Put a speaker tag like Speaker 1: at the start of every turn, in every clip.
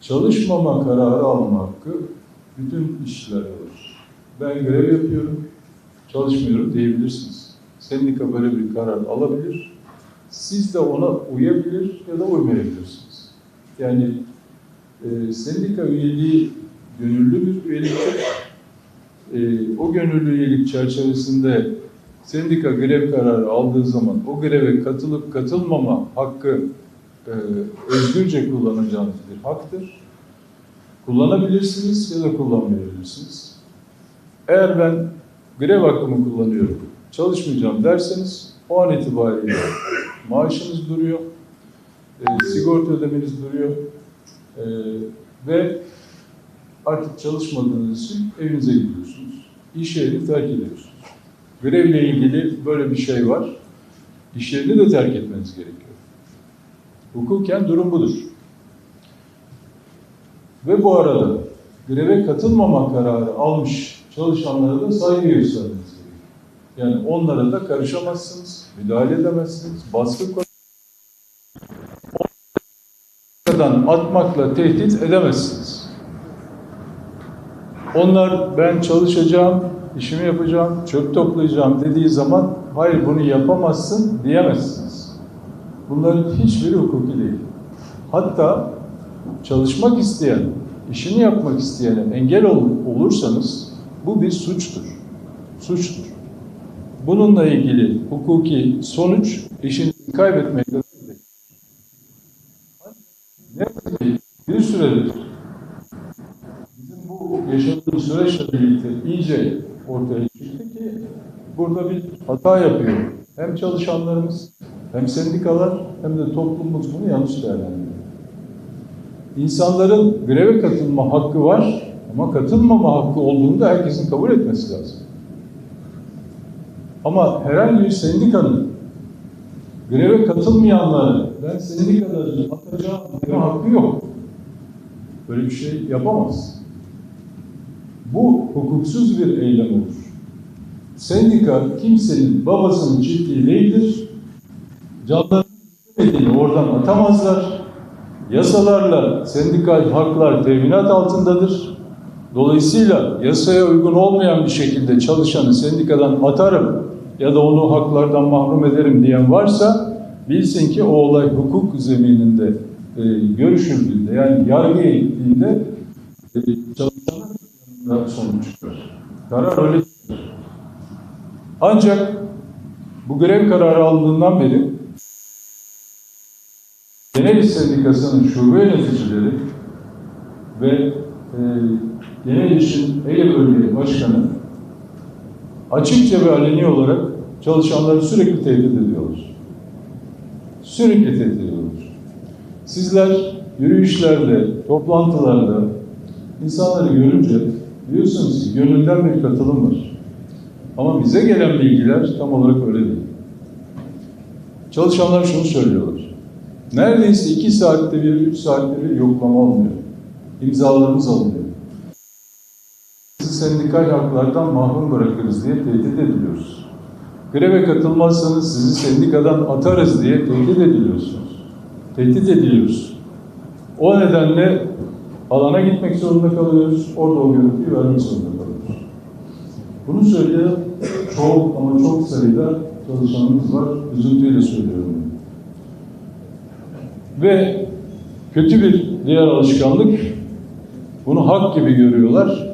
Speaker 1: çalışmama kararı alma hakkı bütün işçilerde var. Ben görev yapıyorum, çalışmıyorum diyebilirsiniz. Sendika böyle bir karar alabilir. Siz de ona uyabilir ya da uymayabilirsiniz. Yani e, sendika üyeliği gönüllü bir üyeliktir. E, o gönüllü üyelik çerçevesinde sendika grev kararı aldığı zaman o greve katılıp katılmama hakkı e, özgürce kullanacağınız bir haktır. Kullanabilirsiniz ya da kullanmayabilirsiniz. Eğer ben grev hakkımı kullanıyorum, çalışmayacağım derseniz o an itibariyle maaşınız duruyor, e, sigorta ödemeniz duruyor e, ve artık çalışmadığınız için evinize gidiyorsunuz. İş yerini terk ediyorsunuz. Grevle ilgili böyle bir şey var. İş yerini de terk etmeniz gerekiyor. Hukuken durum budur. Ve bu arada greve katılmama kararı almış çalışanlara da saygı göstermeniz. Yani onlara da karışamazsınız, müdahale edemezsiniz, baskı Onlardan atmakla tehdit edemezsiniz. Onlar ben çalışacağım, işimi yapacağım, çöp toplayacağım dediği zaman hayır bunu yapamazsın diyemezsiniz. Bunların hiçbiri hukuki değil. Hatta çalışmak isteyen, işini yapmak isteyene engel ol- olursanız bu bir suçtur. Suçtur. Bununla ilgili hukuki sonuç işini kaybetmekle. Ne bir süredir bizim bu yaşadığımız süreçle birlikte iyice ortaya çıktı ki burada bir hata yapıyor. Hem çalışanlarımız hem sendikalar hem de toplumumuz bunu yanlış değerlendiriyor. İnsanların greve katılma hakkı var ama katılmama hakkı olduğunu da herkesin kabul etmesi lazım. Ama herhangi bir sendikanın greve katılmayanları ben sendikaları atacağım deme hakkı yok. Böyle bir şey yapamaz. Bu hukuksuz bir eylem olur. Sendika kimsenin babasının çiftliği değildir. Canlarını istemediğini oradan atamazlar. Yasalarla sendikal haklar teminat altındadır. Dolayısıyla yasaya uygun olmayan bir şekilde çalışanı sendikadan atarım ya da onu haklardan mahrum ederim diyen varsa bilsin ki o olay hukuk zemininde e, görüşüldüğünde yani yargıya gittiğinde e, çalışanın sonuç çıkar. Karar öyle çıkar. Ancak bu grev kararı alındığından beri Genel İş Sendikası'nın şube yöneticileri ve e, Genel İş'in Ege Bölge Başkanı açıkça ve aleni olarak çalışanları sürekli tehdit ediyorlar. Sürekli tehdit ediyorlar. Sizler yürüyüşlerde, toplantılarda insanları görünce diyorsunuz ki gönülden bir katılım var. Ama bize gelen bilgiler tam olarak öyle değil. Çalışanlar şunu söylüyorlar. Neredeyse iki saatte bir, üç saatte bir yoklama alınıyor. İmzalarımız alınıyor. Sizi sendikal haklardan mahrum bırakırız diye tehdit ediliyoruz. Greve katılmazsanız sizi sendikadan atarız diye tehdit ediliyorsunuz. Tehdit ediliyoruz. O nedenle alana gitmek zorunda kalıyoruz. Orada o görüntüyü vermek zorunda kalıyoruz. Bunu söyleyen çok ama çok sayıda çalışanımız var. Üzüntüyle söylüyorum. Ve kötü bir diğer alışkanlık, bunu hak gibi görüyorlar.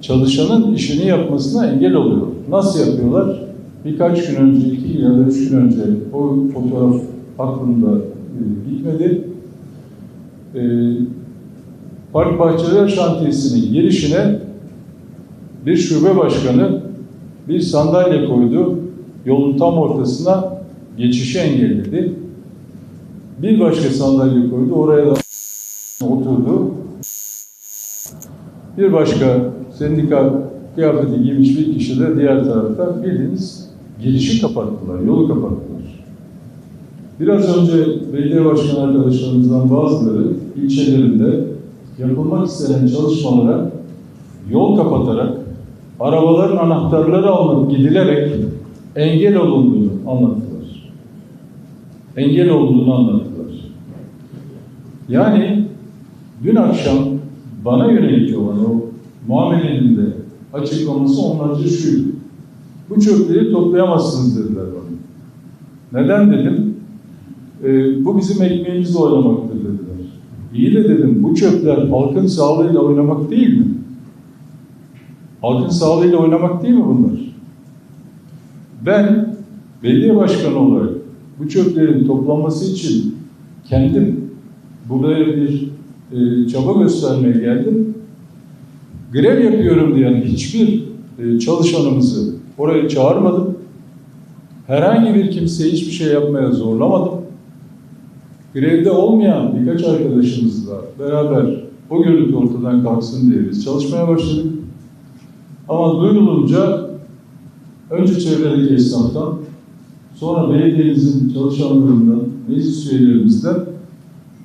Speaker 1: Çalışanın işini yapmasına engel oluyor. Nasıl yapıyorlar? Birkaç gün önce, iki ya da üç gün önce o fotoğraf aklımda e, gitmedi. E, Park Bahçeler Şantiyesi'nin girişine bir şube başkanı bir sandalye koydu. Yolun tam ortasına geçişi engelledi. Bir başka sandalye koydu. Oraya da oturdu. Bir başka sendika kıyafeti giymiş bir kişi de diğer tarafta bildiğiniz girişi kapattılar, yolu kapattılar. Biraz önce belediye başkan arkadaşlarımızdan bazıları ilçelerinde yapılmak istenen çalışmalara yol kapatarak, arabaların anahtarları alınıp gidilerek engel olunduğunu anlattılar. Engel olduğunu anlattılar. Yani dün akşam bana yönelik olan o muamelenin de açıklaması onlarca şuydu. Bu çöpleri toplayamazsınız dediler bana. Neden dedim? "Ee, bu bizim ekmeğimizle oynamaktır dediler. İyi de dedim bu çöpler halkın sağlığıyla oynamak değil mi? Halkın sağlığıyla oynamak değil mi bunlar? Ben belediye başkanı olarak bu çöplerin toplanması için kendim buraya bir e, çaba göstermeye geldim. Grev yapıyorum diyen hiçbir e, çalışanımızı oraya çağırmadım. Herhangi bir kimseyi hiçbir şey yapmaya zorlamadım. Grevde olmayan birkaç arkadaşımızla beraber o görüntü ortadan kalksın diye biz çalışmaya başladık. Ama duyulunca önce çevredeki esnaftan, sonra belediyemizin çalışanlarından, meclis üyelerimizden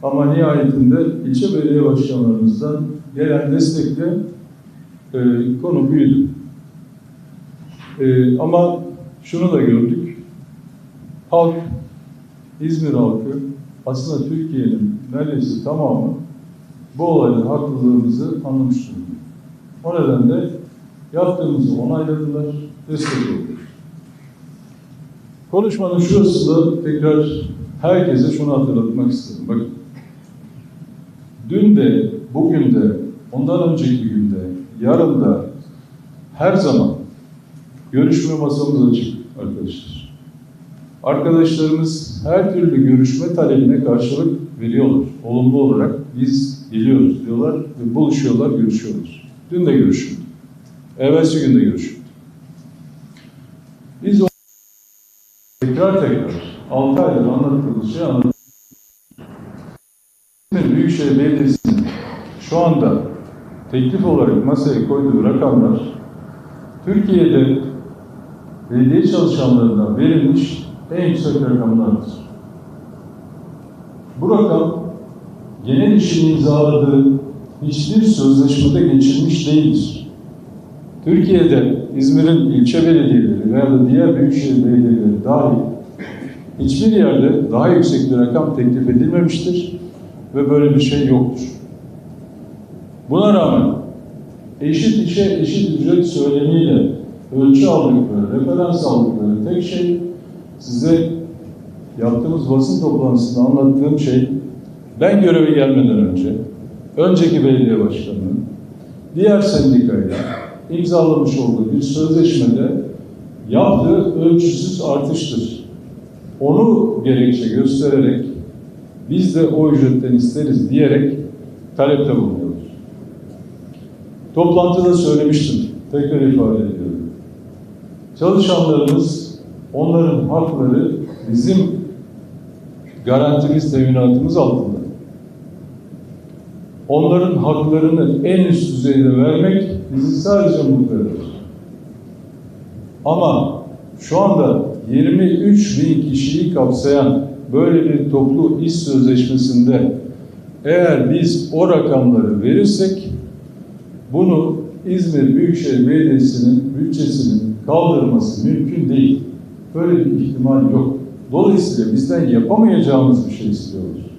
Speaker 1: ama nihayetinde ilçe belediye başkanlarımızdan gelen destekle e, konu büyüdü. E, ama şunu da gördük. Halk, İzmir halkı, aslında Türkiye'nin neredeyse tamamı bu olayda haklılığımızı anlamış. O nedenle yaptığımızı onayladılar, destek oldular. Konuşmanın şurasında tekrar herkese şunu hatırlatmak istedim. Bakın, dün de, bugün de, ondan önceki günde, yarın da, her zaman görüşme masamız açık arkadaşlar. Arkadaşlarımız her türlü görüşme talebine karşılık veriyorlar. Olumlu olarak biz geliyoruz diyorlar ve buluşuyorlar, görüşüyorlar. Dün de görüşüldü. Evvelsi gün de görüşüldü. Biz o tekrar tekrar 6 aydır anlattığımız şey anlatıyoruz. Büyükşehir Belediyesi'nin şu anda teklif olarak masaya koyduğu rakamlar Türkiye'de belediye çalışanlarına verilmiş en yüksek rakamlardır. Bu rakam genel işin imzaladığı hiçbir sözleşmede geçilmiş değildir. Türkiye'de İzmir'in ilçe belediyeleri veya da diğer büyükşehir belediyeleri dahil hiçbir yerde daha yüksek bir rakam teklif edilmemiştir ve böyle bir şey yoktur. Buna rağmen eşit işe eşit ücret söylemiyle ölçü aldıkları, referans aldıkları tek şey size yaptığımız basın toplantısında anlattığım şey ben göreve gelmeden önce önceki belediye başkanının diğer sendikayla imzalamış olduğu bir sözleşmede yaptığı ölçüsüz artıştır. Onu gerekçe göstererek biz de o ücretten isteriz diyerek talepte bulunuyoruz. Toplantıda söylemiştim. Tekrar ifade ediyorum. Çalışanlarımız, onların hakları bizim garantimiz, teminatımız altında. Onların haklarını en üst düzeyde vermek bizi sadece mutlu eder. Ama şu anda 23 bin kişiyi kapsayan böyle bir toplu iş sözleşmesinde eğer biz o rakamları verirsek bunu İzmir Büyükşehir Belediyesi'nin bütçesinin kaldırması mümkün değil. Böyle bir ihtimal yok. Dolayısıyla bizden yapamayacağımız bir şey istiyoruz.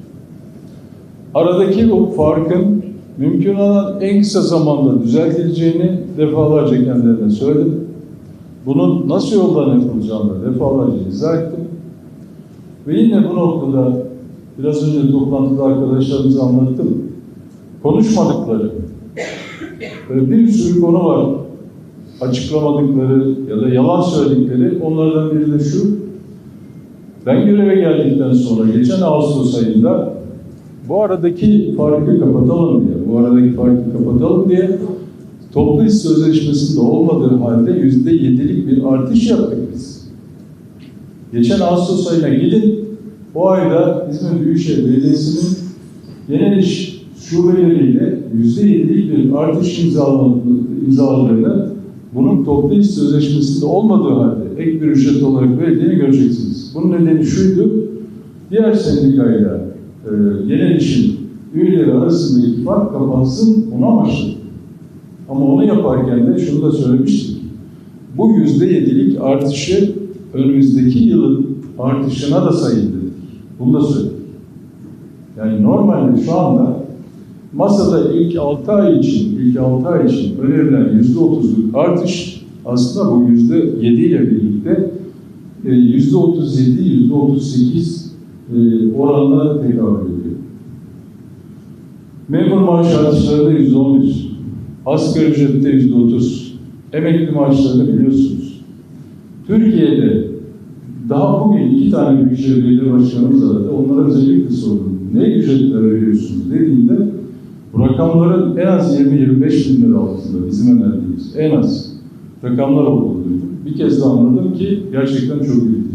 Speaker 1: Aradaki bu farkın mümkün olan en kısa zamanda düzeltileceğini defalarca kendilerine söyledim. Bunun nasıl yoldan yapılacağını defalarca izah ettim. Ve yine bu noktada biraz önce toplantıda arkadaşlarımıza anlattım. Konuşmadıkları böyle bir sürü konu var. Açıklamadıkları ya da yalan söyledikleri. Onlardan biri de şu. Ben göreve geldikten sonra geçen Ağustos ayında bu aradaki farkı kapatalım diye, bu aradaki farkı kapatalım diye toplu iş sözleşmesinde olmadığı halde yüzde yedilik bir artış yaptık biz. Geçen Ağustos ayına gidin, o ayda İzmir Büyükşehir Belediyesi'nin genel iş şubeleriyle yüzde yedilik bir artış imzaladığını, bunun toplu iş sözleşmesinde olmadığı halde ek bir ücret olarak verildiğini göreceksiniz. Bunun nedeni şuydu, diğer sendikayla e, genel işin üyeleri arasındaki fark kapansın, bunu amaçladık. Ama onu yaparken de şunu da söylemiştik. Bu yüzde yedilik artışı önümüzdeki yılın artışına da sayın. Bunu da söyledik. Yani normalde şu anda masada ilk 6 ay için, ilk 6 ay için önerilen %30'luk artış aslında bu %7 ile birlikte e, %37, %38 e, oranla tekabül ediyor. Memur maaş artışlarında %11, asgari ücrette %30, emekli maaşlarını biliyorsunuz. Türkiye'de daha bugün iki tane Büyükşehir Belediye Başkanımız aradı. Onlara özellikle sordum. Ne ücretler veriyorsunuz dediğinde bu rakamların en az 20-25 bin lira altında bizim önerdiğimiz en az rakamlar olduğunu duydum. Bir kez de anladım ki gerçekten çok büyük.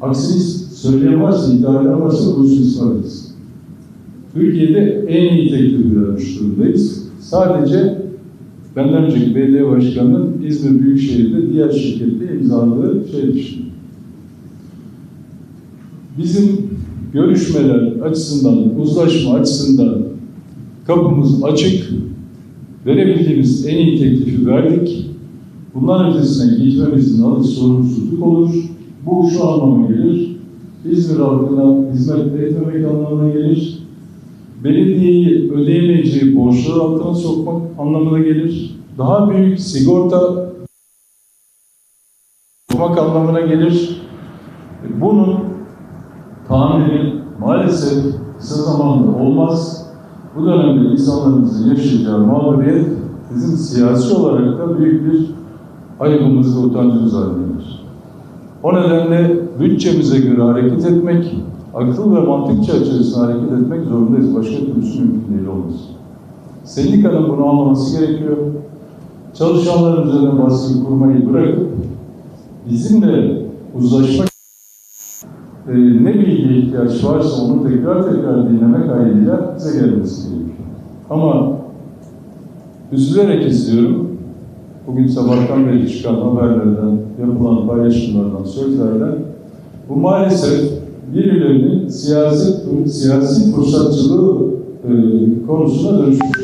Speaker 1: Aksini söyleyen varsa, iddia eden varsa buyursun ispat etsin. Türkiye'de en iyi teklifi vermiş durumdayız. Sadece benden önceki belediye başkanının İzmir Büyükşehir'de diğer şirkette imzaladığı şey dışında. Bizim görüşmeler açısından, uzlaşma açısından kapımız açık. Verebildiğimiz en iyi teklifi verdik. Bundan ötesine gitmemizin adı sorumsuzluk olur. Bu şu anlama gelir. İzmir halkına hizmet etmemek anlamına gelir. Belediyeyi ödeyemeyeceği borçlar altına sokmak anlamına gelir. Daha büyük sigorta sokmak anlamına gelir. Bunun tamiri maalesef kısa zamanda olmaz. Bu dönemde insanlarımızın yaşayacağı mağduriyet bizim siyasi olarak da büyük bir ayıbımız ve utancımız haline. O nedenle bütçemize göre hareket etmek, akıl ve mantık çerçevesinde hareket etmek zorundayız. Başka türlüsü mümkün değil olmaz. Sendikanın bunu anlaması gerekiyor. Çalışanların üzerine baskı kurmayı bırakıp bizimle uzlaşmak e, ne bilgiye ihtiyaç varsa onu tekrar tekrar dinlemek kaydıyla bize gelmesi gerekiyor. Ama üzülerek izliyorum. Bugün sabahtan beri çıkan haberlerden, yapılan paylaşımlardan, sözlerden bu maalesef birilerinin siyasi, siyasi fırsatçılığı e, konusuna dönüşmüş.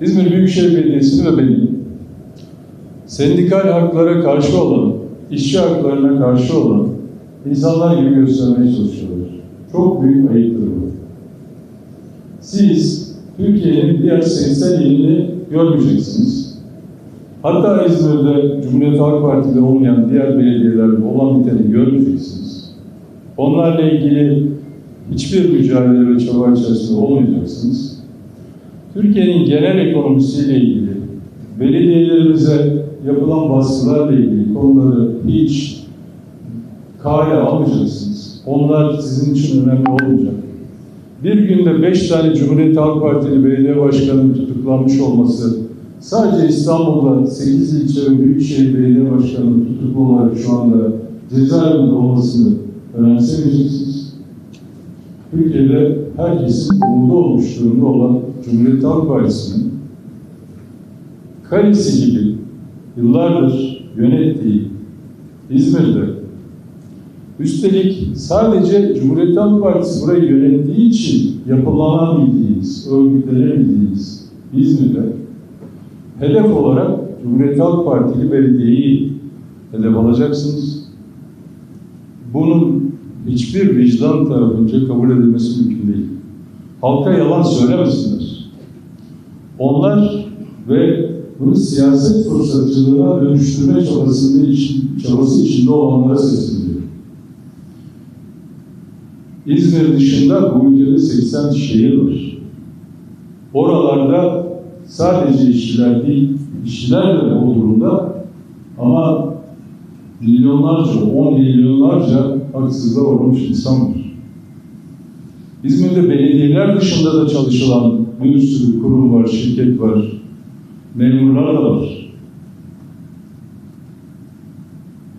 Speaker 1: İzmir Büyükşehir Belediyesi'ni ve beni sendikal haklara karşı olan, işçi haklarına karşı olan insanlar gibi göstermeye çalışıyorlar. Çok büyük ayıptır bu. Siz Türkiye'nin diğer 80 ilini görmeyeceksiniz. Hatta İzmir'de Cumhuriyet Halk Partili olmayan diğer belediyelerde olan biteni görmeyeceksiniz. Onlarla ilgili hiçbir mücadele ve çaba içerisinde olmayacaksınız. Türkiye'nin genel ekonomisiyle ilgili, belediyelerimize yapılan baskılarla ilgili konuları hiç kale almayacaksınız. Onlar sizin için önemli olmayacak. Bir günde beş tane Cumhuriyet Halk Partili belediye başkanının tutuklanmış olması, sadece İstanbul'da 8 ilçe ve büyükşehir belediye başkanının tutuklu olarak şu anda cezaevinde olmasını önemsemeyeceksiniz. Türkiye'de herkesin umudu olmuş durumda olan Cumhuriyet Halk Partisi'nin kalesi gibi yıllardır yönettiği İzmir'de üstelik sadece Cumhuriyet Halk Partisi burayı yönettiği için yapılanabildiğiniz, örgütlenebildiğiniz İzmir'de hedef olarak Cumhuriyet Halk Partili belediyeyi hedef alacaksınız. Bunun hiçbir vicdan tarafınca kabul edilmesi mümkün değil. Halka yalan söylemesinler. Onlar ve bunu siyaset fırsatçılığına dönüştürme çabasında için, çabası içinde olanlara sesleniyor. İzmir dışında bu ülkede 80 şehir var. Oralarda sadece işçiler değil, işçiler de o durumda ama milyonlarca, on milyonlarca haksızlığa uğramış insan var. İzmir'de belediyeler dışında da çalışılan bir sürü kurum var, şirket var, memurlar da var.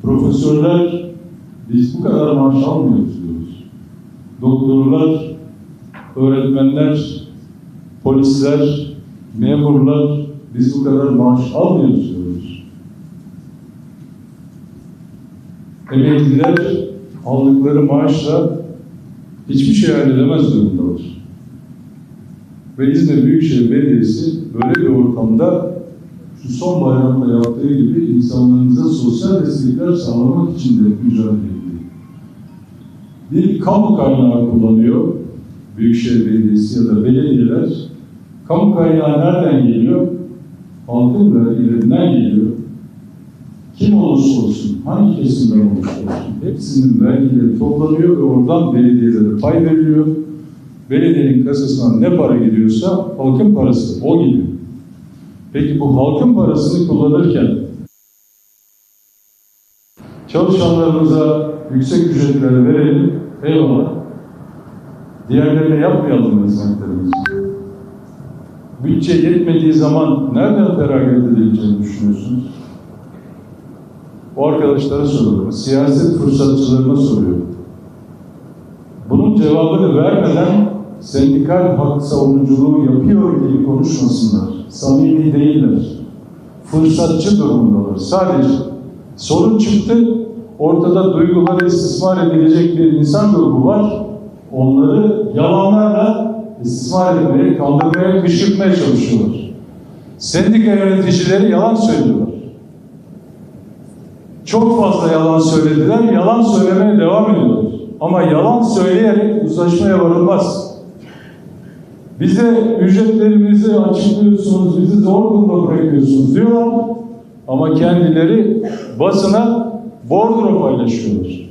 Speaker 1: Profesörler, biz bu kadar maaş almıyoruz. Doktorlar, öğretmenler, polisler, memurlar, biz bu kadar maaş almıyoruz diyoruz. Emekliler aldıkları maaşla hiçbir şey halledemez durumdalar. Ve İzmir Büyükşehir Belediyesi böyle bir ortamda şu son bayramda yaptığı gibi insanlarımıza sosyal destekler sağlamak için de mücadele ediyor. Bir kamu kaynağı kullanıyor, Büyükşehir Belediyesi ya da belediyeler kamu kaynağı nereden geliyor? Halkın vergilerinden geliyor. Kim olursa olsun, hangi kesimden olursa olsun hepsinin vergileri toplanıyor ve oradan belediyelere pay veriliyor. Belediyenin kasasına ne para gidiyorsa halkın parası o gidiyor. Peki bu halkın parasını kullanırken çalışanlarımıza yüksek ücretler verelim, eyvallah. Diğerlerine yapmayalım hizmetlerimizi? Bütçe yetmediği zaman nereden feragat edileceğini düşünüyorsunuz? O arkadaşlara soruyorum, siyaset fırsatçılarına soruyorum. Bunun cevabını vermeden sendikal hak savunuculuğu yapıyor gibi konuşmasınlar. Samimi değiller. Fırsatçı durumundalar. Sadece sorun çıktı, ortada duyguları istismar edilecek bir insan grubu var. Onları yalanlarla istismar etmeye, kandırmaya, kışkırtmaya çalışıyorlar. Sendika yöneticileri yalan söylüyorlar. Çok fazla yalan söylediler, yalan söylemeye devam ediyorlar. Ama yalan söyleyerek uzlaşmaya varılmaz. Bize ücretlerimizi açıklıyorsunuz, bizi zor durumda bırakıyorsunuz diyorlar. Ama kendileri basına bordro paylaşıyorlar.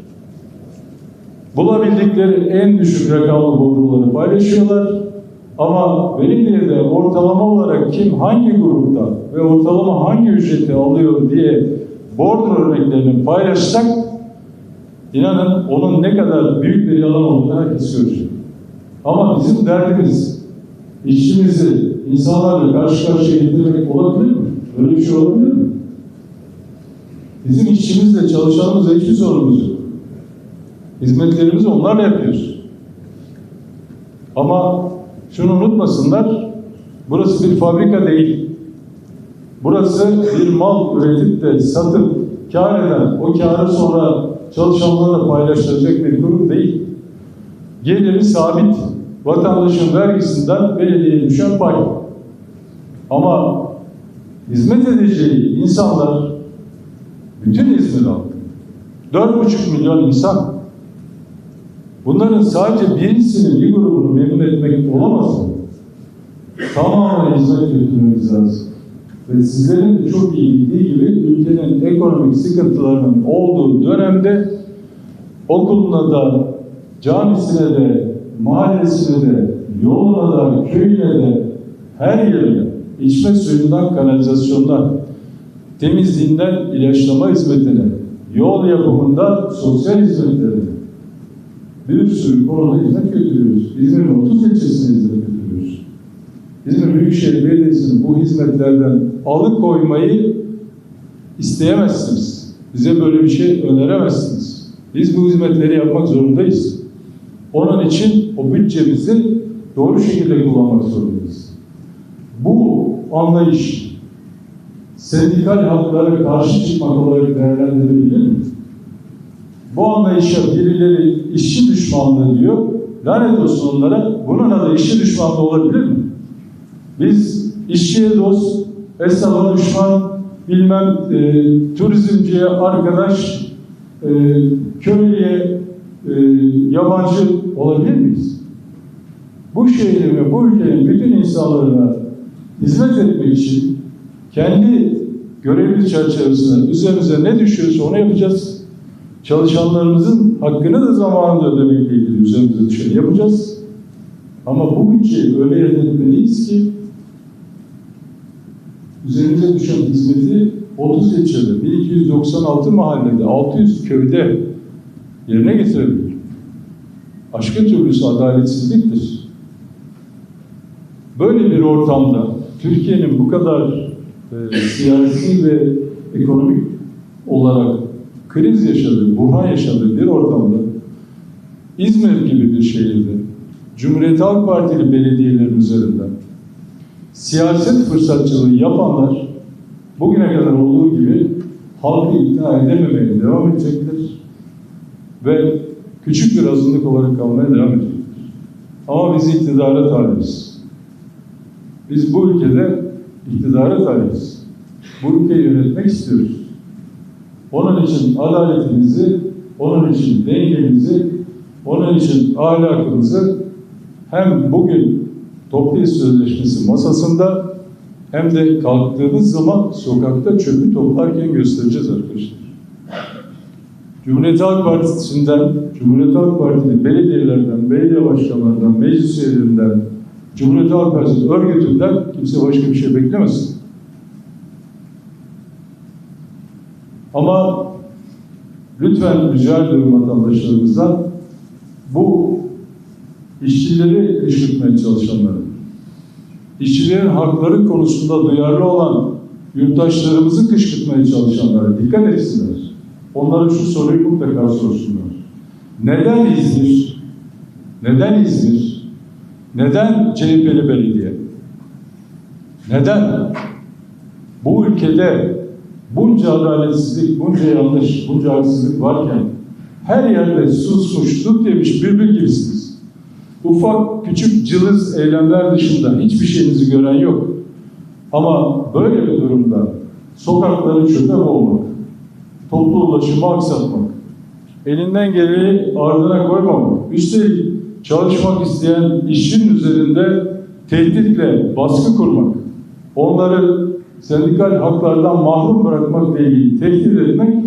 Speaker 1: Bulabildikleri en düşük rakamlı bordroları paylaşıyorlar. Ama belediyede ortalama olarak kim hangi grupta ve ortalama hangi ücreti alıyor diye bordro örneklerini paylaşsak inanın onun ne kadar büyük bir yalan olduğunu herkes görecek. Ama bizim derdimiz işçimizi insanlarla karşı karşıya getirmek olabilir mi? Öyle bir şey olabilir mi? Bizim işçimizle, çalışanımızla hiçbir sorunumuz yok. Hizmetlerimizi onlarla yapıyoruz. Ama şunu unutmasınlar, burası bir fabrika değil. Burası bir mal üretip de satıp kar eden, o karı sonra çalışanlarla paylaştıracak bir kurum değil. Geliri sabit. Vatandaşın vergisinden belediyeye düşen pay. Ama hizmet edeceği insanlar bütün İzmir halkı. Dört buçuk milyon insan. Bunların sadece birisinin bir grubunu memnun etmek olamaz mı? Tamamen hizmet götürmemiz lazım. Ve sizlerin çok iyi bildiği gibi ülkenin ekonomik sıkıntılarının olduğu dönemde okuluna da, camisine de, mahallesine de, yoluna da, köyüne de, her yerine, içme suyundan, kanalizasyondan, temizliğinden ilaçlama hizmetine, yol yapımından sosyal hizmetlerine bir sürü konuda hizmet götürüyoruz. İzmir'in 30 ilçesine hizmet götürüyoruz. İzmir Büyükşehir Belediyesi'nin bu hizmetlerden alıkoymayı isteyemezsiniz. Bize böyle bir şey öneremezsiniz. Biz bu hizmetleri yapmak zorundayız. Onun için o bütçemizi doğru şekilde kullanmak zorundayız. Bu anlayış sendikal haklara karşı çıkmak olarak değerlendirilebilir mi? Bu anlayışa birileri işçi düşmanlığı diyor. Lanet olsun onlara. Bunun adı işçi düşmanlığı olabilir mi? Biz işçiye dost, esnafa düşman, bilmem e, turizmciye arkadaş, e, köylüye e, yabancı olabilir miyiz? Bu şehrin ve bu ülkenin bütün insanlarına hizmet etmek için kendi görevimiz çerçevesinde üzerimize ne düşüyorsa onu yapacağız. Çalışanlarımızın hakkını da zamanında ödemekle ilgili üzerimize düşeni yapacağız. Ama bu bütçeyi öyle yönetmeliyiz ki üzerimize düşen hizmeti 30 ilçede, 1296 mahallede, 600 köyde yerine getirebilir. Başka türlüsü adaletsizliktir. Böyle bir ortamda Türkiye'nin bu kadar e, siyasi ve ekonomik olarak kriz yaşadığı, buhran yaşadığı bir ortamda İzmir gibi bir şehirde Cumhuriyet Halk Partili belediyelerin üzerinden siyaset fırsatçılığı yapanlar bugüne kadar olduğu gibi halkı ikna edememeye devam edecekler ve küçük bir azınlık olarak kalmaya devam edecekler. Ama biz iktidara talibiz. Biz bu ülkede iktidara talibiz. Bu ülkeyi yönetmek istiyoruz. Onun için adaletimizi, onun için dengemizi, onun için ahlakımızı hem bugün toplu sözleşmesi masasında hem de kalktığımız zaman sokakta çöpü toplarken göstereceğiz arkadaşlar. Cumhuriyet Halk Partisi'nden, Cumhuriyet Halk Partili belediyelerden, belediye başkanlarından, meclis üyelerinden, Cumhuriyet Halk Partisi örgütünden kimse başka bir şey beklemesin. Ama lütfen rica ediyorum vatandaşlarımızdan bu işçileri kışkırtmaya çalışanları, işçilerin hakları konusunda duyarlı olan yurttaşlarımızı kışkırtmaya çalışanlara dikkat etsinler. Onlara şu soruyu mutlaka sorsunlar. Neden İzmir? Neden İzmir? Neden CHP'li belediye? Neden? Bu ülkede bunca adaletsizlik, bunca yanlış, bunca haksızlık varken her yerde susmuş, tut yemiş bülbül gibisiniz. Ufak, küçük, cılız eylemler dışında hiçbir şeyinizi gören yok. Ama böyle bir durumda sokakları çöpe boğmak, toplu ulaşımı aksatmak, elinden geleni ardına koymamak, üstelik çalışmak isteyen işçinin üzerinde tehditle baskı kurmak, onları sendikal haklardan mahrum bırakmakla ilgili tehdit etmek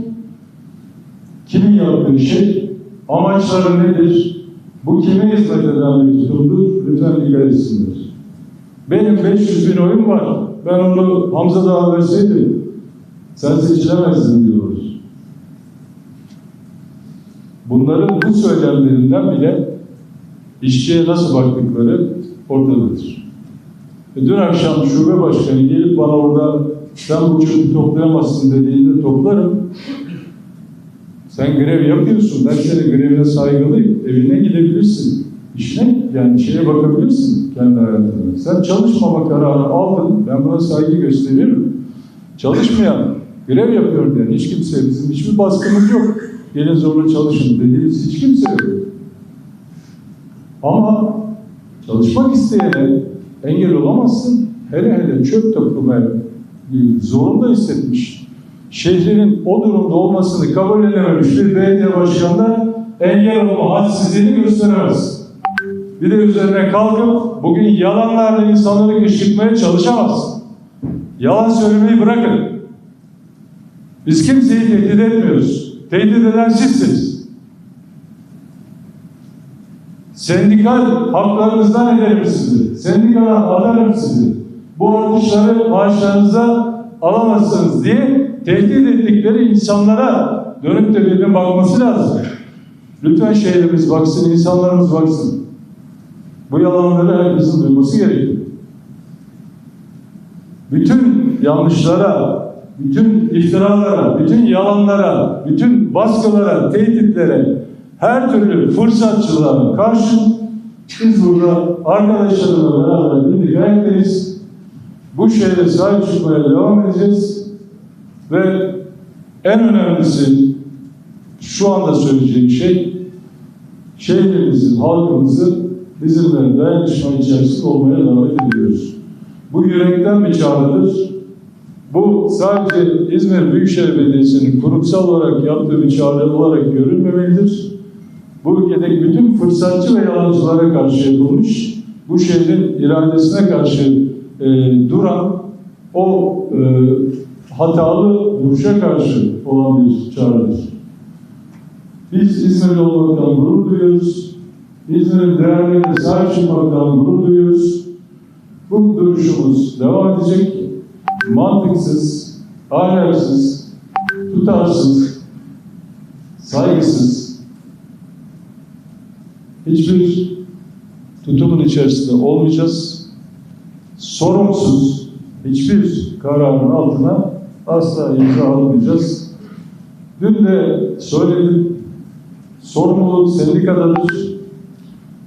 Speaker 1: kimin yaptığı şey, amaçları nedir, bu kime hizmet eden bir tutumdur, lütfen dikkat etsinler. Benim 500 bin oyum var, ben onu Hamza Dağ'a verseydim, sen seçilemezdin diyoruz. Bunların bu söylemlerinden bile işçiye nasıl baktıkları ortadadır. E dün akşam şube başkanı gelip bana orada sen bu çöpü toplayamazsın dediğinde toplarım. Sen grev yapıyorsun. Ben senin grevine saygılıyım. Evine gidebilirsin. İşine yani şeye bakabilirsin kendi hayatına. Sen çalışmama kararı aldın. Ben buna saygı gösteriyorum. Çalışmayan, grev yapıyor diyen hiç kimse, bizim hiçbir baskımız yok. Gelin zorla çalışın dediğimiz hiç kimse yok. Ama çalışmak isteyene engel olamazsın. Hele hele çöp toplamaya zorunda hissetmiş. Şehrinin o durumda olmasını kabul edememiş bir belediye başkanına engel olma hadsizliğini gösteremez. Bir de üzerine kalkıp bugün yalanlarla insanları kışkırtmaya çalışamaz. Yalan söylemeyi bırakın. Biz kimseyi tehdit etmiyoruz. Tehdit eden sizsiniz. Sendikal haklarınızdan ederim sizi. Sendikala atarım sizi. Bu artışları maaşlarınıza alamazsınız diye tehdit ettikleri insanlara dönüp de birine bakması lazım. Lütfen şehrimiz baksın, insanlarımız baksın. Bu yalanları herkesin duyması gerekiyor. Bütün yanlışlara, bütün iftiralara, bütün yalanlara, bütün baskılara, tehditlere, her türlü fırsatçılığa karşı biz burada arkadaşlarımla beraber ayaklarız. Bu şehre sahip çıkmaya devam edeceğiz. Ve en önemlisi şu anda söyleyeceğim şey şehrimizin, halkımızı bizimle dayanışma içerisinde olmaya davet ediyoruz. Bu yürekten bir çağrıdır. Bu sadece İzmir Büyükşehir Belediyesi'nin kurumsal olarak yaptığı bir çağrı olarak görülmemelidir. Bu ülkedeki bütün fırsatçı ve yalancılara karşı yapılmış, bu şehrin iradesine karşı e, duran o e, hatalı duruşa karşı olan bir çağrıdır. Biz İzmirli olmaktan gurur duyuyoruz. İzmir'in değerlerine sahip çıkmaktan gurur duyuyoruz. Bu duruşumuz devam edecek. Mantıksız, ahlaksız, tutarsız, saygısız, hiçbir tutumun içerisinde olmayacağız. Sorumsuz hiçbir kararın altına asla imza almayacağız. Dün de söyledim, sorumluluk sendikadadır.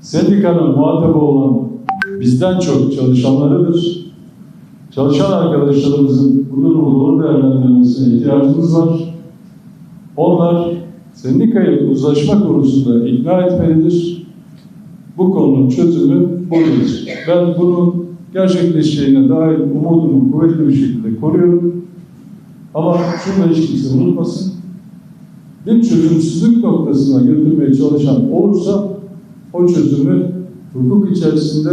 Speaker 1: Sendikanın muhatabı olan bizden çok çalışanlarıdır. Çalışan arkadaşlarımızın bu durumu doğru değerlendirmesine ihtiyacımız var. Onlar sendikayı uzlaşma konusunda ikna etmelidir. Bu konunun çözümü budur. Ben bunun gerçekleşeceğine dair umudumu kuvvetli bir şekilde koruyorum. Ama şunu da hiç kimse unutmasın. Bir çözümsüzlük noktasına götürmeye çalışan olursa o çözümü hukuk içerisinde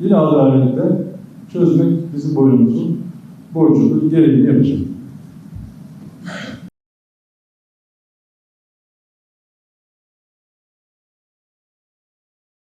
Speaker 1: yine adaletle çözmek bizim boynumuzun borcudur, gereğini yapacak.